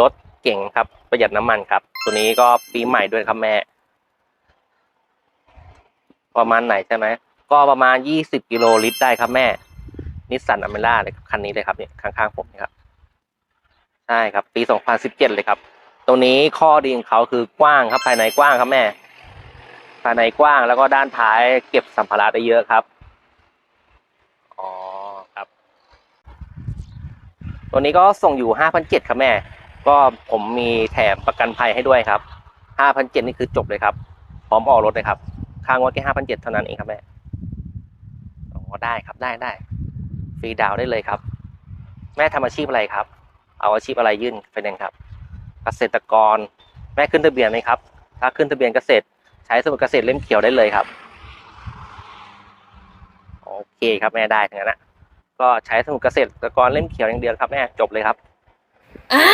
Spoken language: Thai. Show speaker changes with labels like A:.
A: รถเก่งครับ ประหยัดน้ำมันครับ ตัวนี้ก็ปีใหม่ด้วยครับแม่ ประมาณไหนใช่ไหม ก็ประมาณยี่สิบกิโลลิตรได้ครับแม่ นิสสันอเมร่าเลยครับคันนี้เลยครับเนี่ยข้างๆผมนี่ครับ ใช่ครับ ปี 2017 เลยครับตรงนี้ข้อดีของเขาคือกว้างครับ ภายในกว้างครับแม่ ภายในกว้างแล้วก็ด้านท้ายเก็บสัมภาระได้เยอะครับ อ๋อครับ ตัวนี้ก็ส่งอยู่ 5,700ครับแม่ ก็ผมมีแถมประกันภัยให้ด้วยครับ5,700นี่คือจบเลยครับ พร้อมออกรถเลยครับ ค่างวดแค่5,700เจ็ดเท่านั้นเองครับแม่อ๋อได้ครับได้ได้ฟรีดาวได้เลยครับ แม่ทำอาชีพอะไรครับ เอาอาชีพอะไรยื่นไฟแนนซ์ครับ เกษตรกร แม่ขึ้นทะเบียนไหมครับ ถ้าขึ้นทะเบียนเกษตร ใช้สมุดเกษตรเล่มเขียวได้เลยครับโอเคครับแม่ได้ทั้งนั้นนะก็ใช้สมุดเกษตรกรเล่มเขียวอย่างเดียวครับแม่จบเลยครับ
B: อะ